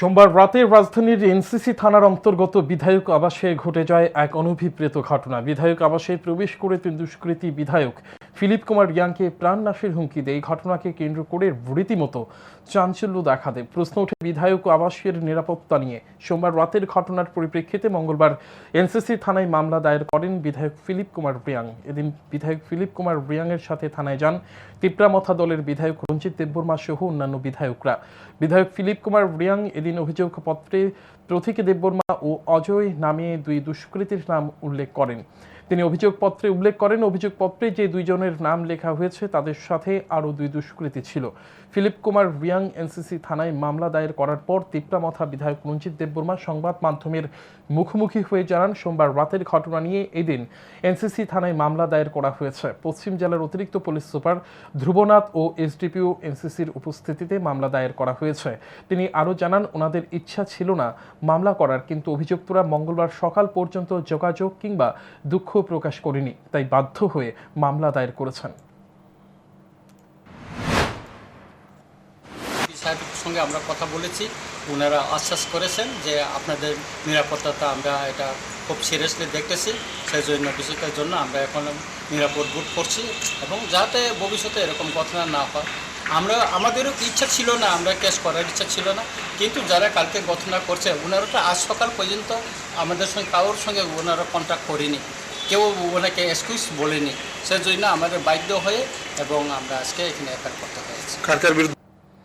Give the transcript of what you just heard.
সোমবার রাতে রাজধানীর এনসিসি থানার অন্তর্গত বিধায়ক আবাসে ঘটে যায় এক অনভিপ্রেত ঘটনা। বিধায়ক আবাসে প্রবেশ করে তিন দুষ্কৃতী বিধায়ক ফিলিপ কুমার রিয়াংকে প্রাণনাশের হুমকি দেয় এই ঘটনাকে কেন্দ্র করে রীতিমতো চাঞ্চল্য দেখা দেয়। প্রশ্ন ওঠে, বিধায়ক আবাসের নিরাপত্তা নিয়ে সোমবার রাতের ঘটনার পরিপ্রেক্ষিতে মঙ্গলবার এনসিসি থানায় মামলা দায়ের করেন বিধায়ক ফিলিপ কুমার রিয়াং এদিন বিধায়ক ফিলিপ কুমার রিয়াংয়ের সাথে থানায় যান তিপ্রামথা দলের বিধায়ক রঞ্জিত দেববর্মা সহ অন্যান্য বিধায়করা। বিধায়ক ফিলিপ কুমার রিয়াং এদিন অভিযোগপত্রে প্রতীক দেববর্মা ও অজয় নামে দুই দুষ্কৃতীর নাম উল্লেখ করেন। তিনি অভিযোগপত্রে উল্লেখ করেন, অভিযোগপত্রে যে দুইজনের নাম লেখা হয়েছে তাদের সাথে আরও দুই দুষ্কৃতী ছিল। ফিলিপ কুমার রিয়াং এনসিসি থানায় মামলা দায়ের করার পর তিপ্রামথা বিধায়ক রঞ্জিত দেববর্মা সংবাদ মাধ্যমের মুখোমুখি হয়ে জানান, সোমবার রাতের ঘটনা নিয়ে এদিন এনসিসি থানায় মামলা দায়ের করা হয়েছে। পশ্চিম জেলার অতিরিক্ত পুলিশ সুপার ধ্রুবনাথ ও এসডিপিও এনসিসির উপস্থিতিতে মামলা দায়ের করা হয়েছে। তিনি আরও জানান, ওনাদের ইচ্ছা ছিল না মামলা করার, কিন্তু অভিযুক্তরা মঙ্গলবার সকাল পর্যন্ত যোগাযোগ কিংবা দুঃখ প্রকাশ করেনি, তাই বাধ্য হয়ে মামলা দায়ের করেছেন। সঙ্গে আমরা কথা বলেছি। ওনারা আশ্বাস করেছেন যে আপনাদের নিরাপত্তাটা আমরা এটা খুব সিরিয়াসলি দেখতেছি। সেই জন্য বিষয়টার জন্য আমরা এখন নিরাপদ বোধ করছি এবং যাতে ভবিষ্যতে এরকম ঘটনা না হয়। আমরা, আমাদেরও ইচ্ছা ছিল না আমরা কেস করার ইচ্ছা ছিল না। কিন্তু যারা কালকে ঘটনা করছে ওনারা তো আজ সকাল পর্যন্ত আমাদের সঙ্গে, কারোর সঙ্গে ওনারা কন্ট্যাক্ট করেনি। কেউ ওনাকে এক্সকিউজ বলেনি। সেজন্য আমাদের বাধ্য হয়ে এবং আমরা আজকে এখানে এফআইআর করতে হয়েছে